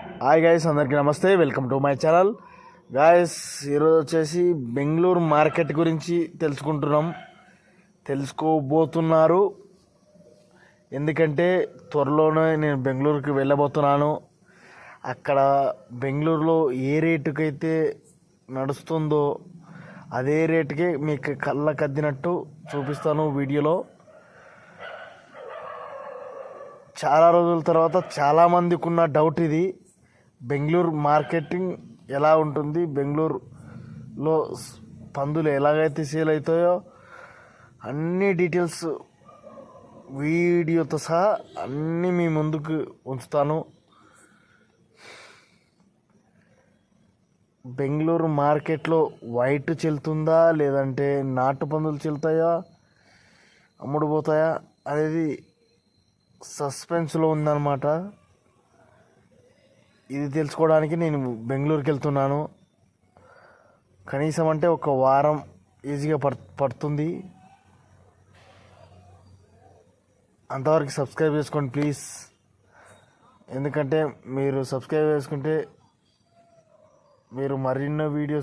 Hi guys అందరికీ నమస్తే. Welcome to my channel guys ఈరోజు వచ్చేసి బెంగళూరు మార్కెట్ గురించి తెలుసుకుంటున్నాం. తెలుసుకోబోతున్నారు. ఎందుకంటే త్వరలోనే నేను బెంగళూరుకి వెళ్ళబోతున్నాను. అక్కడ బెంగళూరులో ఏ రేటుకైతే నడుస్తుందో అదే రేటుకే మీకు కళ్ళ కద్దినట్టు చూపిస్తాను వీడియోలో. చాలా రోజుల తర్వాత చాలామందికి ఉన్న డౌట్ ఇది. బెంగళూరు మార్కెటింగ్ ఎలా ఉంటుంది? బెంగళూరులో పందులు ఎలాగైతే సేల్ అవుతాయో అన్ని డీటెయిల్స్ వీడియోతో సహా అన్నీ మీ ముందుకు ఉంచుతాను. బెంగళూరు మార్కెట్లో వైట్ చెల్తుందా లేదంటే నాటు పందులు చెల్తాయా అమ్ముడుపోతాయా? అనేది సస్పెన్స్లో ఉందన్నమాట. ఇది తెలుసుకోవడానికి నేను బెంగళూరుకి వెళ్తున్నాను కనీసం అంటే ఒక వారం ఈజీగా పడుతుంది. అంతవరకు సబ్స్క్రైబ్ చేసుకోండి ప్లీజ్. ఎందుకంటే మీరు సబ్స్క్రైబ్ చేసుకుంటే మీరు మరిన్నో వీడియోస్